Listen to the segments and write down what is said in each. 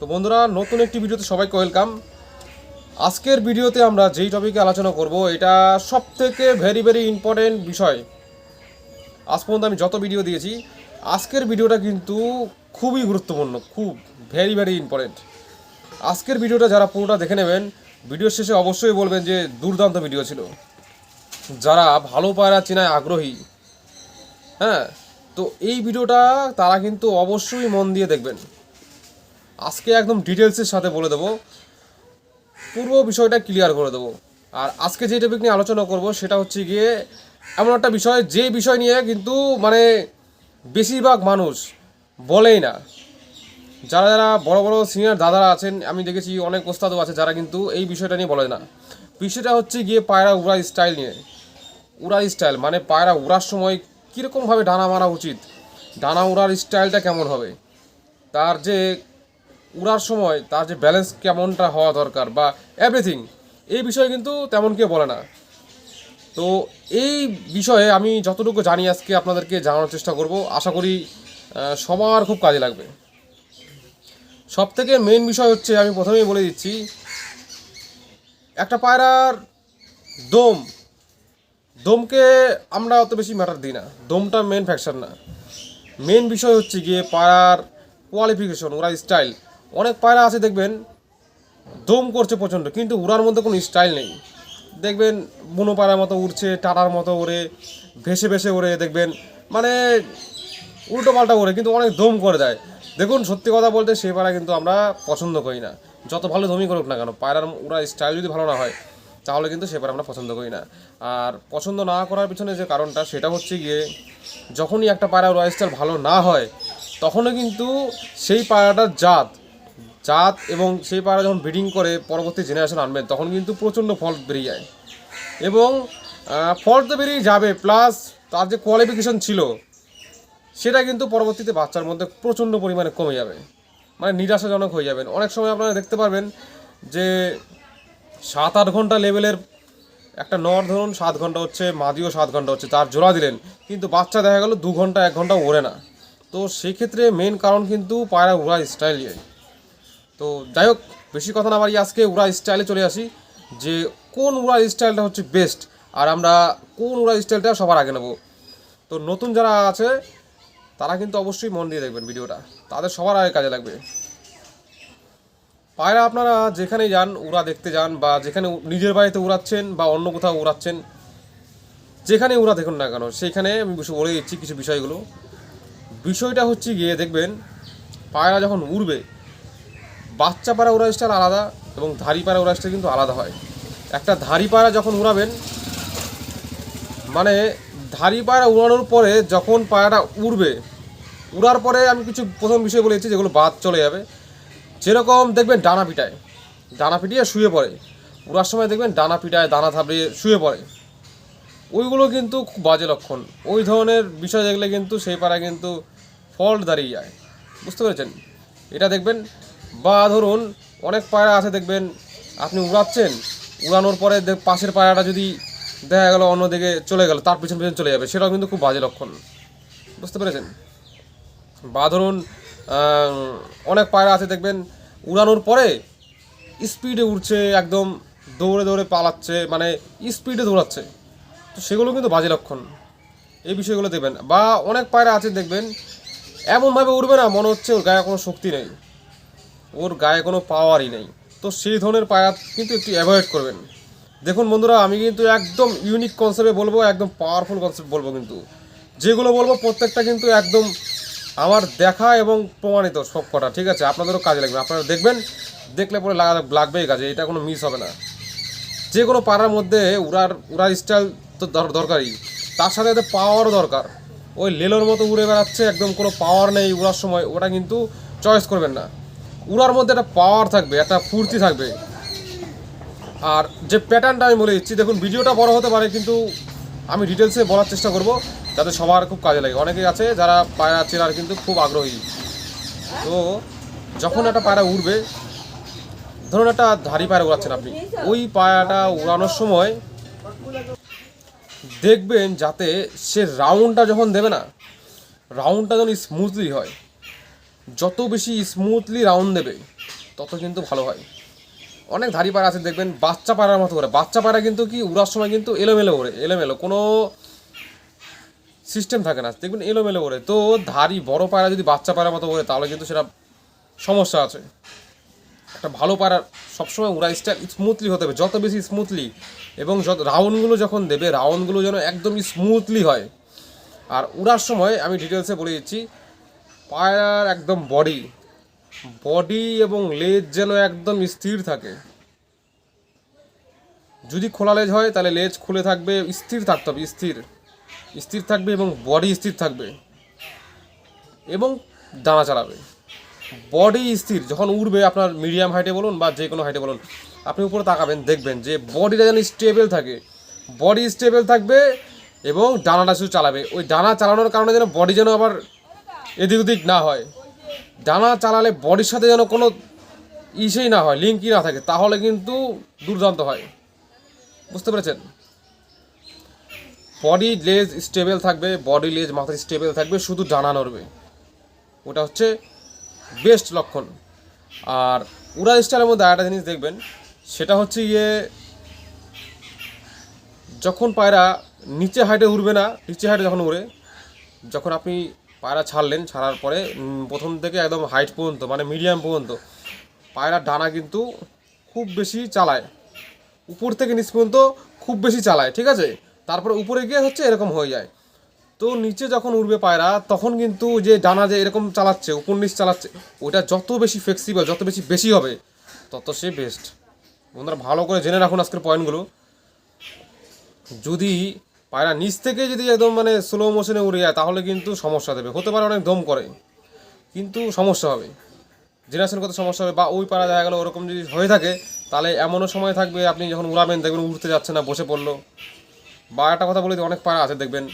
তো বন্ধুরা, নতুন একটি ভিডিওতে সবাইকে ওয়েলকাম আজকের ভিডিওতে আমরা যেই টপিকে আলোচনা করব, এটা সব থেকে ভেরি ভেরি ইম্পর্টেন্ট বিষয়। আজ পর্যন্ত আমি যত ভিডিও দিয়েছি, আজকের ভিডিওটা কিন্তু খুবই গুরুত্বপূর্ণ, খুব ভেরি ভেরি ইম্পর্টেন্ট আজকের ভিডিওটা যারা পুরোটা দেখে নেবেন ভিডিওর শেষে অবশ্যই বলবেন যে দুর্দান্ত ভিডিও ছিল। যারা ভালো পায়রা চেনায় আগ্রহী হ্যাঁ তো এই ভিডিওটা তারা কিন্তু অবশ্যই মন দিয়ে দেখবেন। আজকে একদম ডিটেলসের সাথে বলে দেবো। পুরো বিষয়টা ক্লিয়ার করে দেবো। আর আজকে যে টপিক নিয়ে আলোচনা করব, সেটা হচ্ছে গিয়ে এমন একটা বিষয়, যে বিষয় নিয়ে কিন্তু মানে বেশিরভাগ মানুষ বলেই না। যারা যারা বড় বড় সিনিয়র দাদারা আছেন, আমি দেখেছি অনেক ওস্তাদও আছে যারা কিন্তু এই বিষয়টা নিয়ে বলে না। বিষয়টা হচ্ছে গিয়ে পায়রা উড়া স্টাইল নিয়ে। উড়া স্টাইল মানে পায়রা উড়ার সময় কীরকমভাবে ডানা মারা উচিত, ডানা উড়ার স্টাইলটা কেমন হবে, তার যে উড়ার সময় তার যে ব্যালেন্স কেমনটা হওয়া দরকার বা এভরিথিং এই বিষয়ে কিন্তু তেমন কেউ বলে না। তো এই বিষয়ে আমি যতটুকু জানি আজকে আপনাদেরকে জানানোর চেষ্টা করব, আশা করি সবার খুব কাজে লাগবে। সব থেকে মেন বিষয় হচ্ছে, আমি প্রথমেই বলে দিচ্ছি, একটা পায়রার দম, দমকে আমরা অত বেশি ম্যাটার দিই না। দমটা মেন ফ্যাকশন না। মেন বিষয় হচ্ছে গিয়ে পায়রার কোয়ালিফিকেশন ওরা স্টাইল অনেক পায়রা আছে, দেখবেন, দম করছে প্রচণ্ড, কিন্তু উড়ার মধ্যে কোনো স্টাইল নেই। দেখবেন, বুনো পায়রার মতো উড়ছে, টাটার মতো ওড়ে, ভেসে ভেসে ওড়ে, দেখবেন মানে উল্টো পাল্টা ওড়ে, কিন্তু অনেক দম করে দেয়। দেখুন, সত্যি কথা বলতে সেই পায়রা কিন্তু আমরা পছন্দ করি না। যত ভালো দমই করুক না কেন, পায়রার ওরা স্টাইল যদি ভালো না হয়, তাহলে কিন্তু সে পায়রা আমরা পছন্দ করি না। আর পছন্দ না করার পিছনে যে কারণটা, সেটা হচ্ছে গিয়ে, যখনই একটা পায়রা ওরা স্টাইল ভালো না হয়, তখনও কিন্তু সেই পায়রাটার জাত জাত এবং সেই পায়রা যখন ব্রিডিং করে, পরবর্তী জেনারেশন আনবেন তখন কিন্তু প্রচণ্ড ফল বেরিয়ে যায়। এবং ফল তো বেরিয়ে যাবে প্লাস তার যে কোয়ালিফিকেশন ছিল, সেটা কিন্তু পরবর্তীতে বাচ্চার মধ্যে প্রচণ্ড পরিমাণে কমে যাবে। মানে নিরাশাজনক হয়ে যাবেন। অনেক সময় আপনারা দেখতে পারবেন যে সাত আট ঘণ্টা লেভেলের একটা নর, ধরুন সাত ঘণ্টা হচ্ছে, মাদিও সাত ঘণ্টা হচ্ছে, তার জোড়া দিলেন, কিন্তু বাচ্চা দেখা গেল দু ঘণ্টা, এক ঘণ্টা ওড়ে না। তো সেক্ষেত্রে মেন কারণ কিন্তু পায়রা উড়া স্টাইল তো যাই হোক, বেশি কথা না বাড়ি আজকে উড়া স্টাইলে চলে আসি, যে কোন উড়া স্টাইলটা হচ্ছে বেস্ট আর আমরা কোন উড়া স্টাইলটা সবার আগে নেব। তো নতুন যারা আছে, তারা কিন্তু অবশ্যই মন দিয়ে দেখবেন ভিডিওটা। তাদের সবার আগে কাজে লাগবে। পায়রা আপনারা যেখানে যান, উড়া দেখতে যান, বা যেখানে নিজের বাড়িতে উড়াচ্ছেন, বা অন্য কোথাও উড়াচ্ছেন যেখানে উড়া দেখুন না কেন, সেখানে আমি বলে দিচ্ছি কিছু বিষয়গুলো। বিষয়টা হচ্ছে গিয়ে দেখবেন, পায়রা যখন উড়বে বাচ্চা পায়রা উড়া স্টাইল আলাদা এবং ধারি পায়রা উড়া স্টাইল কিন্তু আলাদা হয়। একটা ধারি পায়রা যখন উড়াবেন মানে ধারি পায়রা উড়ানোর পরে যখন পায়রাটা উড়বে, উড়ার পরে আমি কিছু প্রথম বিষয় বলেছি যেগুলো বাদ চলে যাবে। যেরকম দেখবেন ডানা পিটায়, ডানা পিটিয়ে শুয়ে পড়ে। উড়ার সময় দেখবেন ডানা পিটায়, দানা থাপড়িয়ে শুয়ে পড়ে। ওইগুলো কিন্তু খুব বাজে লক্ষণ। ওই ধরনের বিষয় দেখলে কিন্তু সেই পাড়া কিন্তু ফল্ট দাঁড়িয়ে যায়। বুঝতে পেরেছেন? এটা দেখবেন বা ধরুন অনেক পায়রা আছে দেখবেন, আপনি উড়াচ্ছেন, উড়ানোর পরে পাশের পায়রাটা যদি দেখা গেল অন্যদিকে চলে গেল, তার পিছন পিছন চলে যাবে, সেটাও কিন্তু খুব বাজে লক্ষণ। বুঝতে পেরেছেন? বা ধরুন অনেক পায়রা আছে দেখবেন, উড়ানোর পরে স্পিডে উড়ছে, একদম দৌড়ে দৌড়ে পালাচ্ছে মানে স্পিডে দৌড়াচ্ছে। তো সেগুলো কিন্তু বাজে লক্ষণ। এই বিষয়গুলো দেখবেন। বা অনেক পায়রা আছে দেখবেন, এমনভাবে উড়বে না, মনে হচ্ছে ওর গায়ে কোনো শক্তি নেই। ওর গায়ে কোনো পাওয়ারই নেই। তো সেই ধরনের পায়রা কিন্তু একটু অ্যাভয়েড করবেন। দেখুন বন্ধুরা, আমি কিন্তু একদম ইউনিক কনসেপ্টে বলব, একদম পাওয়ারফুল কনসেপ্ট বলব কিন্তু। যেগুলো বলব প্রত্যেকটা কিন্তু একদম আমার দেখা এবং প্রমাণিত সব কটা ঠিক আছে? আপনাদেরও কাজে লাগবে। আপনারা দেখবেন, দেখলে পরে লাগা- লাগবেই কাজে, এটা কোনো মিস হবে না। যে কোনো পাড়ার মধ্যে উড়ার উড়ার স্টাইল তো দরকারই। তার সাথে সাথে পাওয়ারও দরকার। ওই লেলোর মতো উড়ে বেড়াচ্ছে, একদম কোনো পাওয়ার নেই উড়ার সময়, ওটা কিন্তু চয়েস করবেন না। উড়ার মধ্যে একটা পাওয়ার থাকবে, একটা ফুর্তি থাকবে। আর যে প্যাটার্নটা আমি বলে দিচ্ছি, দেখুন, ভিডিওটা বড় হতে পারে, কিন্তু আমি ডিটেলসে বলার চেষ্টা করব, যাতে সবার খুব কাজে লাগে। অনেকেই আছে যারা পায়রা চেনার কিন্তু খুব আগ্রহী। তো যখন একটা পায়রা উড়বে, ধরুন একটা ধারি পায়রা উড়াচ্ছেন আপনি, ওই পায়রাটা উড়ানোর সময় দেখবেন যাতে সে রাউন্ডটা যখন দেবে না রাউন্ডটা যেন স্মুথলি হয়। যত বেশি স্মুথলি রাউন্ড দেবে তত কিন্তু ভালো হয়। অনেক ধারি পায়রা আছে, দেখবেন বাচ্চা পায়রার মতো করে। বাচ্চা পায়রা কিন্তু কি, উড়ার সময় কিন্তু এলোমেলো করে, এলোমেলো। কোনো সিস্টেম থাকে না, দেখবেন এলোমেলো করে। তো ধারি বড় পায়রা যদি বাচ্চা পায়রার মতো করে, তাহলে কিন্তু সেটা সমস্যা আছে। একটা ভালো পাড়ার সবসময় উড়া স্টাইল স্মুথলি হতে হবে। যত বেশি স্মুথলি এবং যত রাউন্ডগুলো যখন দেবে রাউন্ডগুলো যেন একদমই স্মুথলি হয়। আর উড়ার সময় আমি ডিটেলসে বলে দিচ্ছি পায়রার একদম বডি বডি এবং লেজ যেন একদম স্থির থাকে। যদি খোলা লেজ হয়, তাহলে লেজ খুলে থাকবে, স্থির থাকতে হবে, স্থির। স্থির থাকবে এবং বডি স্থির থাকবে। এবং দানা চালাবে। বডি স্থির, যখন উড়বে আপনার মিডিয়াম হাইটে বলুন বা যে কোনো হাইটে বলুন, আপনি উপরে তাকাবেন, দেখবেন যে বডিটা যেন স্টেবল থাকে। বডি স্টেবল থাকবে এবং ডানাটা শুধু চালাবে। ওই ডানা চালানোর কারণে যেন বডি যেন আবার এদিক ওদিক না হয়। ডানা চালালে বডির সাথে যেন কোনো ইসেই না হয়, লিঙ্কই না থাকে, তাহলে কিন্তু দুর্দান্ত হয়। বুঝতে পেরেছেন? বডি লেজ স্টেবল থাকবে, বডি লেজ মাথা স্টেবল থাকবে, শুধু ডানা নড়বে। ওটা হচ্ছে বেস্ট লক্ষণ। আর উড়া স্টাইলের মধ্যে আরেকটা জিনিস দেখবেন, সেটা হচ্ছে গিয়ে যখন পায়রা নিচে হাইটে উড়বে না, নিচে হাইটে যখন উড়ে, যখন আপনি পায়রা ছাড়লেন, ছাড়ার পরে প্রথম থেকে একদম হাইট পর্যন্ত মানে মিডিয়াম পর্যন্ত, পায়রার ডানা কিন্তু খুব বেশি চালায়। উপর থেকে নিচ পর্যন্ত খুব বেশি চালায়, ঠিক আছে? তারপরে উপরে গিয়ে হচ্ছে এরকম হয়ে যায়। তো নিচে যখন উঠবে পায়রা, তখন কিন্তু যে ডানা যে এরকম চালাচ্ছে, উপর নিচ চালাচ্ছে ওটা যত বেশি ফ্লেক্সিবল যত বেশি বেশি হবে, তত সে বেস্ট বন্ধুরা, ভালো করে জেনে রাখুন আজকের পয়েন্টগুলো যদি পায়রা নিচ থেকে যদি একদম মানে স্লো মোশনে উড়ে যায়, তাহলে কিন্তু সমস্যা দেবে। হতে পারে অনেক দম করে, কিন্তু সমস্যা হবে। জেনারেশন কত সমস্যা হবে, বা ওই পাড়া দেখা গেলো ওরকম যদি হয়ে থাকে, তাহলে এমনও সময় থাকবে আপনি যখন উড়াবেন, দেখবেন উঠতে যাচ্ছে না, বসে পড়ল। বা একটা কথা বলে অনেক পাড়া আছে, দেখবেন।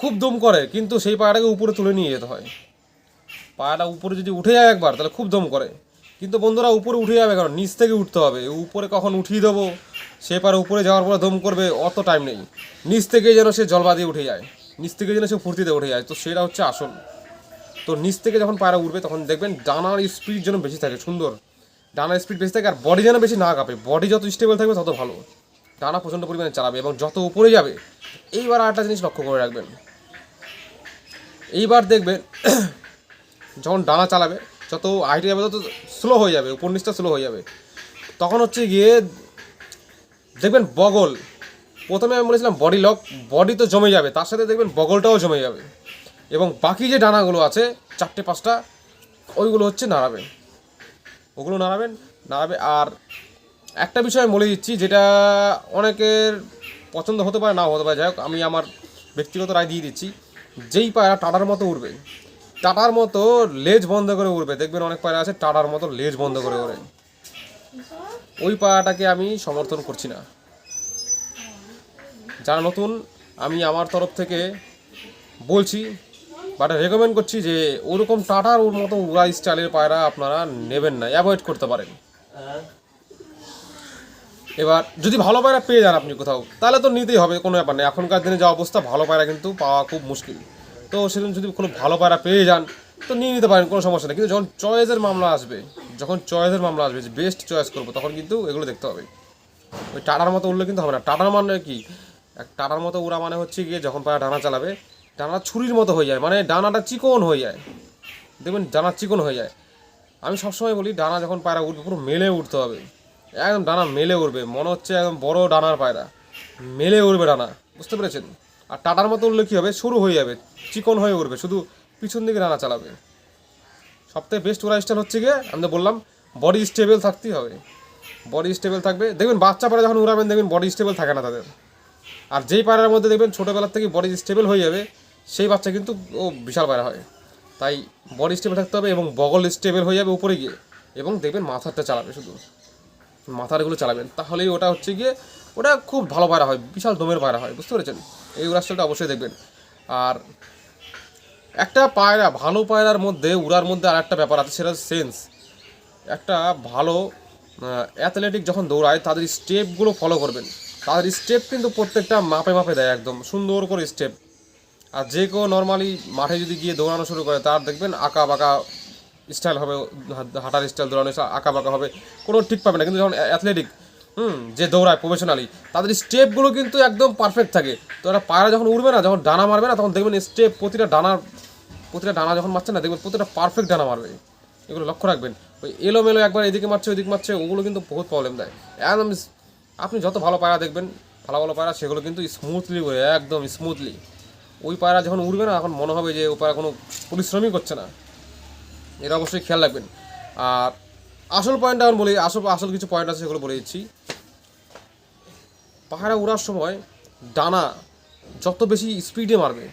খুব দম করে, কিন্তু সেই পাড়াটাকে উপরে তুলে নিয়ে যেতে হয়। পাড়াটা উপরে যদি উঠে যায় একবার, তাহলে খুব দম করে। কিন্তু বন্ধুরা, উপরে উঠে যাবে কারণ নিচ থেকে উঠতে হবে। উপরে কখন উঠিয়ে দেবো? সে পারে উপরে যাওয়ার পরে দম করবে, অত টাইম নেই। নিচ থেকে যেন সে জলবা দিয়ে উঠে যায়। নিচ থেকে যেন সে ফুর্তিতে উঠে যায়। তো সেটা হচ্ছে আসল। তো নিচ থেকে যখন পায়রা উঠবে, তখন দেখবেন ডানার স্পিড যেন বেশি থাকে, সুন্দর। ডানার স্পিড বেশি থাকে আর বডি যেন বেশি না কাঁপে। বডি যত স্টেবল থাকবে, তত ভালো। ডানা প্রচণ্ড পরিমাণে চালাবে এবং যত উপরে যাবে, এইবার আরেকটা জিনিস লক্ষ্য করে রাখবেন। এইবার দেখবেন, যখন ডানা চালাবে, যত হাইটে যাবে, তত স্লো হয়ে যাবে, উপর নিচটা স্লো হয়ে যাবে। তখন হচ্ছে গিয়ে দেখবেন বগল। প্রথমে আমি বলেছিলাম বডি লক বডি তো জমে যাবে, তার সাথে দেখবেন বগলটাও জমে যাবে। এবং বাকি যে ডানাগুলো আছে, চারটে, পাঁচটা, ওইগুলো হচ্ছে নাড়াবেন। ওগুলো নাড়াবেন, নাড়াবে, আর একটা বিষয় আমি বলে দিচ্ছি, যেটা অনেকের পছন্দ হতে পারে, নাও হতে পারে, যাই আমি আমার ব্যক্তিগত রায় দিয়ে দিচ্ছি। যেই পায়রা টাটার মতো উড়বে, টাটার মতো লেজ বন্ধ করে উড়বে, দেখবেন অনেক পায়রা আছে, টাটার মতো লেজ বন্ধ করে ওড়ে। ওই পায়রাটাকে আমি সমর্থন করছি না। যারা নতুন, আমি আমার তরফ থেকে বলছি বাট রেকমেন্ড করছি যে ওরকম টাটার ওর মতো উড়া স্টাইলের পায়রা আপনারা নেবেন না অ্যাভয়েড করতে পারেন। এবার, যদি ভালো পায়রা পেয়ে যান আপনি কোথাও, তাহলে তো নিতেই হবে, কোনো ব্যাপার নেই। এখনকার দিনে যা অবস্থা, ভালো পায়রা কিন্তু পাওয়া খুব মুশকিল। তো সেদিন যদি কোনো ভালো পায়রা পেয়ে যান তো নিয়ে নিতে পারেন, কোনো সমস্যা নেই। কিন্তু যখন চয়েসের মামলা আসবে, যখন চয়েসের মামলা আসবে, যে বেস্ট চয়েস করব, তখন কিন্তু এগুলো দেখতে হবে। ওই টাটার মতো উঠলে কিন্তু হবে না। টাটার মানে কি? এক টাটার মতো উড়া মানে হচ্ছে গিয়ে যখন পায়রা ডানা চালাবে ডানা ছুরির মতো হয়ে যায় মানে ডানাটা চিকন হয়ে যায়। দেখবেন ডানা চিকন হয়ে যায়। আমি সবসময় বলি, ডানা যখন পায়রা উঠবে পুরো মেলে উঠতে হবে। একদম ডানা মেলে উঠবে মনে হচ্ছে একদম বড় ডানার পায়রা। মেলে উঠবে ডানা, বুঝতে পেরেছেন? আর টাটার মতো উঠলে কী হবে? শুরু হয়ে যাবে, চিকন হয়ে উঠবে শুধু পিছন দিকে রানা চালাবে। সবথেকে বেস্ট ওরা স্টাইল হচ্ছে গিয়ে, আমি তো বললাম বডি স্টেবল থাকতেই হবে। বডি স্টেবল থাকবে। দেখবেন বাচ্চা পায়রা যখন উড়াবেন, দেখবেন বডি স্টেবল থাকে না তাদের। আর যেই পায়রার মধ্যে দেখবেন ছোটোবেলার থেকে বডি স্টেবল হয়ে যাবে, সেই বাচ্চা কিন্তু ও বিশাল পায়রা হয়। তাই বডি স্টেবল থাকতে হবে এবং বগল স্টেবল হয়ে যাবে উপরে গিয়ে। এবং দেখবেন মাথাটা চালাবে শুধু। মাথারগুলো চালাবেন। তাহলেই ওটা হচ্ছে গিয়ে, ওটা খুব ভালো পায়রা হয়, বিশাল দমের পায়রা হয়। বুঝতে পেরেছেন? এই উড়াস্টাইলটা অবশ্যই দেখবেন। আর একটা পায়রা, ভালো পায়রার মধ্যে, উড়ার মধ্যে আর একটা ব্যাপার আছে, সেটা সেন্স একটা ভালো অ্যাথলেটিক যখন দৌড়ায়, তাদের স্টেপগুলো ফলো করবেন। তাদের স্টেপ কিন্তু প্রত্যেকটা মাপে মাপে দেয় একদম, সুন্দর করে স্টেপ আর যে কেউ নর্মালি মাঠে যদি গিয়ে দৌড়ানো শুরু করে, তার দেখবেন আঁকা বাঁকা স্টাইল হবে হাঁটার স্টাইল দৌড়ানো আঁকা বাঁকা হবে, কোনো ঠিক পাবে না। কিন্তু যখন অ্যাথলেটিক হুম, যে দৌড়ায় প্রফেশনালি তাদের স্টেপগুলো কিন্তু একদম পারফেক্ট থাকে। তো একটা পায়রা যখন উঠবে না, যখন ডানা মারবে না, তখন দেখবেন স্টেপ প্রতিটা ডানার প্রতিটা ডানা যখন মারছে না, দেখবেন প্রতিটা পারফেক্ট ডানা মারবে। এগুলো লক্ষ্য রাখবেন। ওই এলোমেলো একবার এদিকে মারছে, ওইদিকে মারছে, ওগুলো কিন্তু বহুত প্রবলেম দেয়। একদম আপনি যত ভালো পায়রা দেখবেন, ভালো ভালো পায়রা, সেগুলো কিন্তু স্মুথলি উড়ে একদম স্মুথলি ওই পায়রা যখন উড়বে না এখন মনে হবে যে ও পায়রা কোনো পরিশ্রমই করছে না। এটা অবশ্যই খেয়াল রাখবেন। আর আসল পয়েন্ট এখন বলি আসল আসল কিছু পয়েন্ট আছে সেগুলো বলে দিচ্ছি। পাহাড়ে উড়ার সময় ডানা যত বেশি স্পিডে মারবে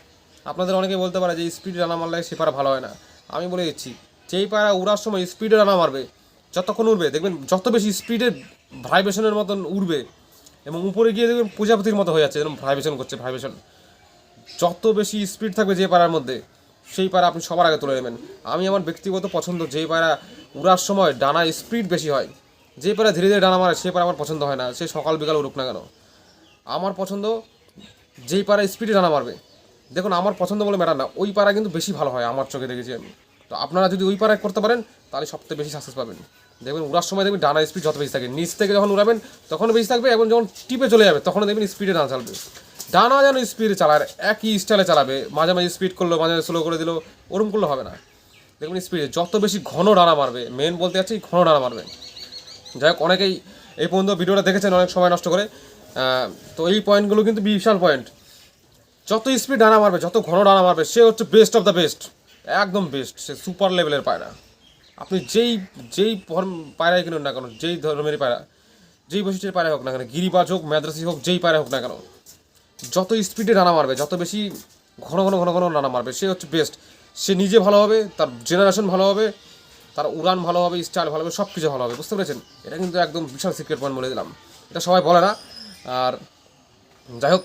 আপনাদের অনেকে বলতে পারে যে স্পিডে ডানা মারলে সে পাড়া ভালো হয় না। আমি বলে দিচ্ছি, যেই পায়রা উড়ার সময় স্পিডে রানা মারবে, যতক্ষণ উড়বে, দেখবেন যত বেশি স্পিডে ভাইব্রেশনের মতন উড়বে, এবং উপরে গিয়ে দেখবেন প্রজাপতির মতো হয়ে যাচ্ছে যেরকম ভাইব্রেশন করছে ভাইব্রেশন যত বেশি স্পিড থাকবে যে পাড়ার মধ্যে, সেই পাড়া আপনি সবার আগে তুলে নেবেন। আমি আমার ব্যক্তিগত পছন্দ, যেই পাড়া উড়ার সময় ডানা স্পিড বেশি হয়, যে পাড়া ধীরে ধীরে ডানা মারে, সে পাড়া আমার পছন্দ হয় না, সে সকাল বিকাল উড়ুক না কেন। আমার পছন্দ, যেই পাড়া স্পিডে ডানা মারবে দেখুন, আমার পছন্দ বলে ম্যাটার না, ওই পাড়া কিন্তু বেশি ভালো হয়, আমার চোখে দেখেছি আমি। তো আপনারা যদি ওই পাড়ায় করতে পারেন, তাহলে সবথেকে বেশি সাকসেস পাবেন। দেখবেন, উড়ার সময় দেখবেন ডানা স্পিড যত বেশি থাকে, নিচ থেকে যখন উড়াবেন, তখন বেশি থাকবে, এবং যখন টিপে চলে যাবে তখন দেখবেন স্পিডে ডানা চালাবে ডানা যেন স্পিডে চালায়, একই স্টাইলে চালাবে, মাঝে মাঝে স্পিড করল, মাঝে মাঝে স্লো করে দিল, ওরম করলে হবে না। দেখবেন স্পিডে যত বেশি ঘন ডানা মারবে মেন বলতে যাচ্ছি ঘন ডানা মারবে। যাই হোক, অনেকেই এই পর্যন্ত ভিডিওটা দেখেছেন, অনেক সময় নষ্ট করে। তো এই পয়েন্টগুলো কিন্তু বিশাল পয়েন্ট যত স্পিড ডানা মারবে, যত ঘন ডানা মারবে, সে হচ্ছে বেস্ট অফ দ্য বেস্ট একদম বেস্ট সে সুপার লেভেলের পায়রা। আপনি যেই যেই পায়রাই কিনুন না কেন, যেই ধর্মেরই পায়রা, যেই বৈশিষ্ট্যের পায়রা হোক না কেন, গিরিবাজ হোক মাদ্রাসি হোক, যেই পায়রা হোক না কেন, যত স্পিডে ডানা মারবে, যত বেশি ঘন ঘন ঘন ঘন ডানা মারবে, সে হচ্ছে বেস্ট সে নিজে ভালো হবে, তার জেনারেশন ভালো হবে, তার উড়ান ভালো হবে স্টাইল ভালো হবে সব কিছু ভালো হবে, বুঝতে পেরেছেন? এটা কিন্তু একদম বিশাল সিক্রেট পয়েন্ট বলে দিলাম। এটা সবাই বলে না। আর যাই হোক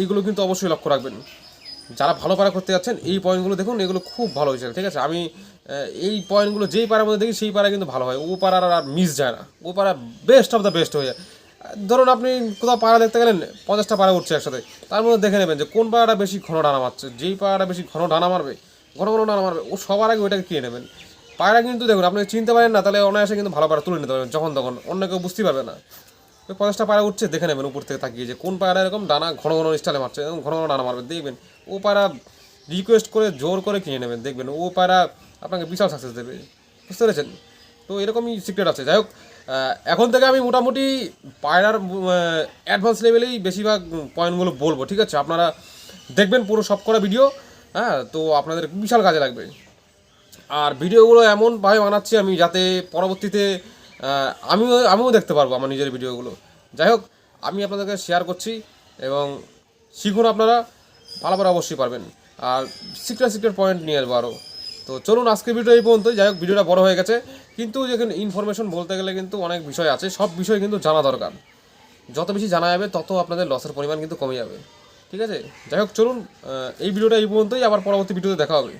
এইগুলো কিন্তু অবশ্যই লক্ষ্য রাখবেন। যারা ভালো পাড়া করতে যাচ্ছেন, এই পয়েন্টগুলো দেখুন, এগুলো খুব ভালো হয়েছে, ঠিক আছে? আমি এই পয়েন্টগুলো যেই পাড়ার মধ্যে দেখি, সেই পাড়া কিন্তু ভালো হয়। ও পাড়ার আর মিস যায় না। ও পাড়া বেস্ট অফ দ্য বেস্ট হয়ে যায়। ধরুন আপনি কোথাও পাড়া দেখতে গেলেন, পঞ্চাশটা পাড়া উঠছে একসাথে। তার মধ্যে দেখে নেবেন যে কোন পাড়াটা বেশি ঘন ডানা মারছে। যেই পাড়াটা বেশি ঘন ডানা মারবে, ঘন ঘন ডানা মারবে, ও সবার আগে ওইটাকে কিনে নেবেন। পায়রা কিন্তু দেখুন, আপনি চিনতে পারেন না, তাহলে অনায়াসে কিন্তু ভালো পায়রা তুলে নিতে পারবেন, যখন তখন। অন্য কেউ বুঝতেই পারবে না। ওই পঞ্চাশটা পায়রা উঠছে, দেখে নেবেন উপর থেকে তাকিয়ে যে কোন পায়রা এরকম ডানা ঘন ঘন স্টাইলে মারছে, এরকম ঘন ঘন ডানা মারবে, দেখবেন। ও পায়রা রিকোয়েস্ট করে জোর করে কিনে নেবেন, দেখবেন। ও পায়রা আপনাকে বিশাল সাকসেস দেবে। বুঝতে পেরেছেন? তো এরকমই সিক্রেট আছে। যাই হোক এখন থেকে আমি মোটামুটি পায়রার অ্যাডভান্স লেভেলেই বেশিরভাগ পয়েন্টগুলো বলব, ঠিক আছে? আপনারা দেখবেন পুরো সব করা ভিডিও হ্যাঁ? তো আপনাদের বিশাল কাজে লাগবে। আর ভিডিওগুলো এমনভাবে বানাচ্ছি আমি যাতে পরবর্তীতে আমিও আমিও দেখতে পারব আমার নিজের ভিডিওগুলো। যাই হোক, আমি আপনাদেরকে শেয়ার করছি এবং শিখুন আপনারা, ভালোভাবে অবশ্যই পারবেন। আর সিক্রেট সিক্রেট পয়েন্ট নিয়ে আসব আরও তো চলুন আজকের ভিডিও এই পর্যন্ত যাই হোক, ভিডিওটা বড় হয়ে গেছে। কিন্তু যেখানে ইনফরমেশন বলতে গেলে কিন্তু অনেক বিষয় আছে। সব বিষয় কিন্তু জানা দরকার। যত বেশি জানা যাবে, তত আপনাদের লসের পরিমাণ কিন্তু কমে যাবে। ঠিক আছে? যাই হোক, চলুন এই ভিডিওটা এই পর্যন্তই। আবার পরবর্তী ভিডিওতে দেখা হবে।